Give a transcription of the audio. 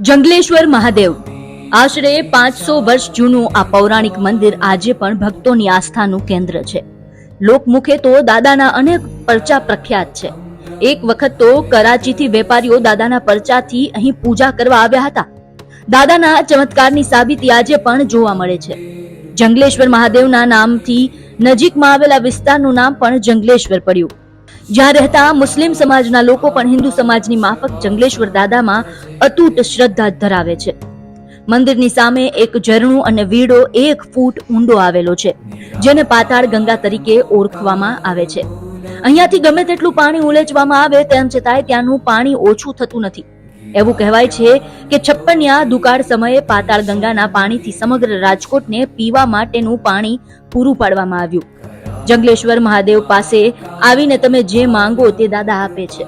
જંગલેશ્વર મહાદેવ. આશરે પાંચસો વર્ષ જૂનું આ પૌરાણિક મંદિર આજે પણ ભક્તોની આસ્થાનું કેન્દ્ર છે. લોકમુખે તો દાદાના અનેક પરચા પ્રખ્યાત છે. એક વખત તો કરાચીથી વેપારીઓ દાદાના પરચાથી અહીં પૂજા કરવા આવ્યા હતા. દાદાના ચમત્કારની સાબિતી આજે પણ જોવા મળે છે. જંગલેશ્વર મહાદેવના નામથી નજીકમાં આવેલા વિસ્તારનું નામ પણ જંગલેશ્વર પડ્યું. જ્યાં રહેતા મુસ્લિમ સમાજના લોકો પણ હિન્દુ સમાજની માફક જંગલેશ્વર દાદામાં અતૂટ શ્રદ્ધા ધરાવે છે. મંદિરની સામે એક ઝરણું અને વીડો એક ફૂટ ઊંડો આવેલો છે, જેને પાતાળ ગંગા તરીકે ઓળખવામાં આવે છે. અહીંયાથી ગમે તેટલું પાણી ઉલેચવામાં આવે તેમ છતાંય ત્યાંનું પાણી ઓછું થતું નથી. એવું કહેવાય છે કે છપ્પનિયા દુકાળ સમયે પાતાળ ગંગાના પાણીથી સમગ્ર રાજકોટને પીવા માટેનું પાણી પૂરું પાડવામાં આવ્યું. જંગલેશ્વર મહાદેવ પાસે આવીને તમે જે માંગો તે દાદા આપે છે.